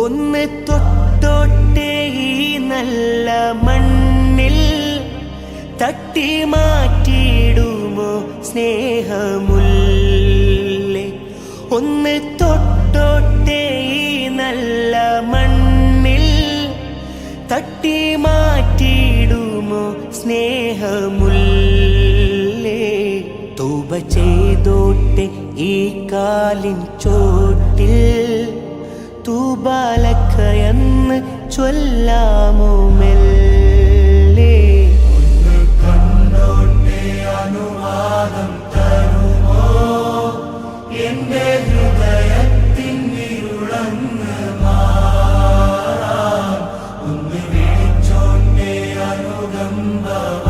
ഒന്ന് തൊട്ടോട്ടെ ഈ നല്ല മണ്ണിൽ തട്ടി മാറ്റിയിടുമോ സ്നേഹമുല്ലേ ഒന്ന് തൊട്ടോട്ടെ ഈ നല്ല മണ്ണിൽ തട്ടി മാറ്റിയിടുമോ സ്നേഹമുല്ലേ? തൂപ ചെയ്തോട്ടെ ഈ കാലിൻ ചോട്ടിൽ. തൂബാലക്കയെന്ന് ചൊല്ലാമോ മെല്ലെ അനുകമ്പ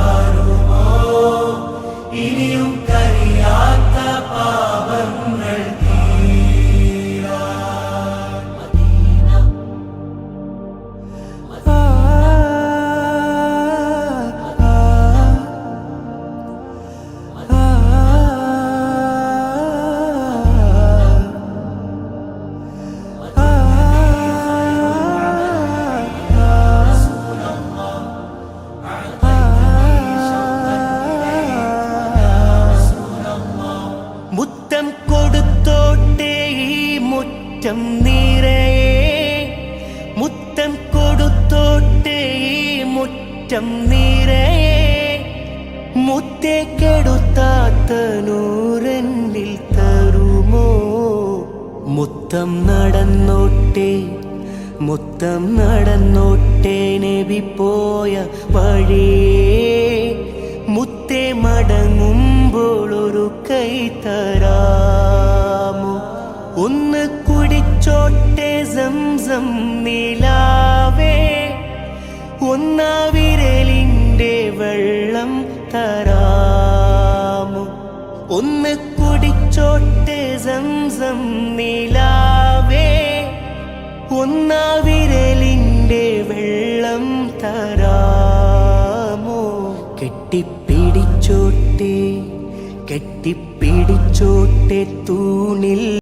മുറ്റം നിറയെ മുത്തം കൊടുത്തോട്ടേ മുറ്റം നിറയെ മുത്തേ കെടുത്താത്ത നൂറന്നിൽ തരുമോ? മുത്തം നടന്നോട്ടേ മുത്തം നടന്നോട്ടേ നബി പോയ വഴിയേ. മുത്തേ മടങ്ങുമ്പോൾ ഒരു കൈ തരാമോ? ഒന്ന് സംസം നിലാവേ. ഒന്നാ വിരലിന്റെ വെള്ളം തരാമോ? ഒന്ന് കുടിച്ചോട്ടെ സംസം നിലാവേ. ഒന്നാ വിരലിന്റെ വെള്ളം തരാമോ? കെട്ടിപ്പിടിച്ചോട്ടെ കെട്ടിപ്പിടിച്ചോട്ടെ തൂണിൽ